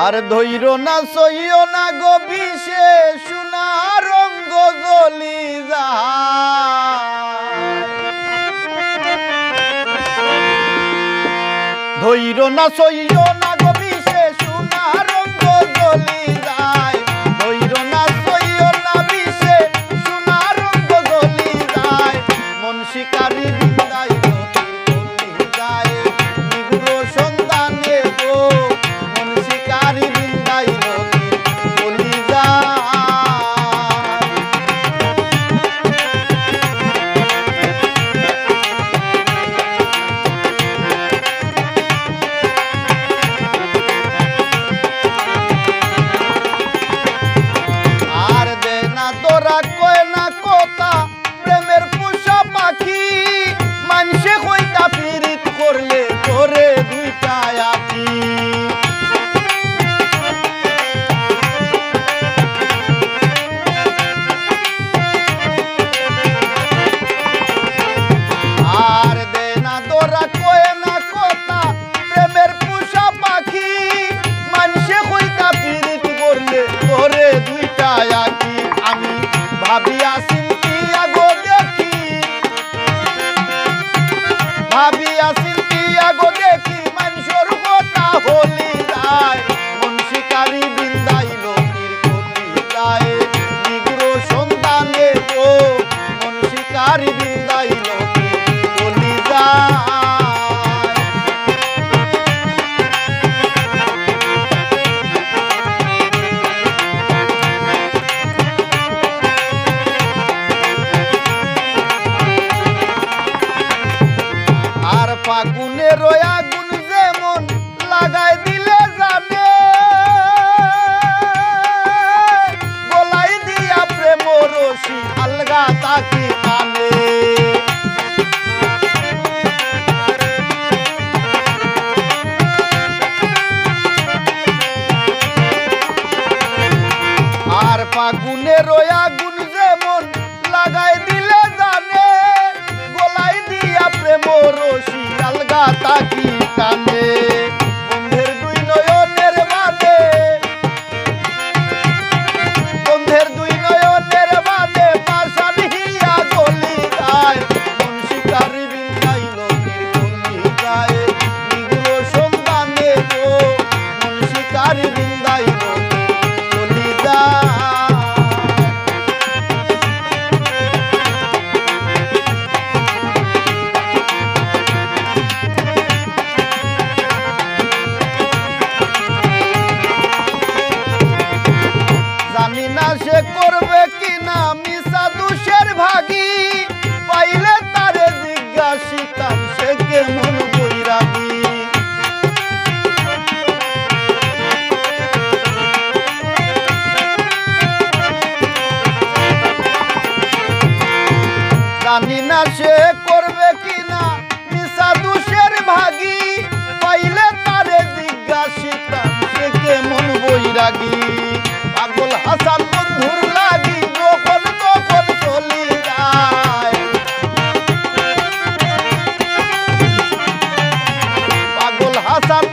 আর ধৈর না সইও না গো বিষে রঙ্গ জলি যা ধৈর না সইও না গো বিষে রঙ্গ জলি যায় যায় শিকারী ফাগুনের আগুন যেমন লাগাই দিলে জানে। গলাই দিয়া প্রেম রশি আলগা তাকে যার বৃন্দায় জানি না সে করবে কি না মিশা দুষের ভাগি, পাইলে তারে জিজ্ঞাসিতাম সে কে মন বই রাগি পাগল হাসান বন্ধুর লাগি গোপন গোপন চলি যায়। পাগল হাসান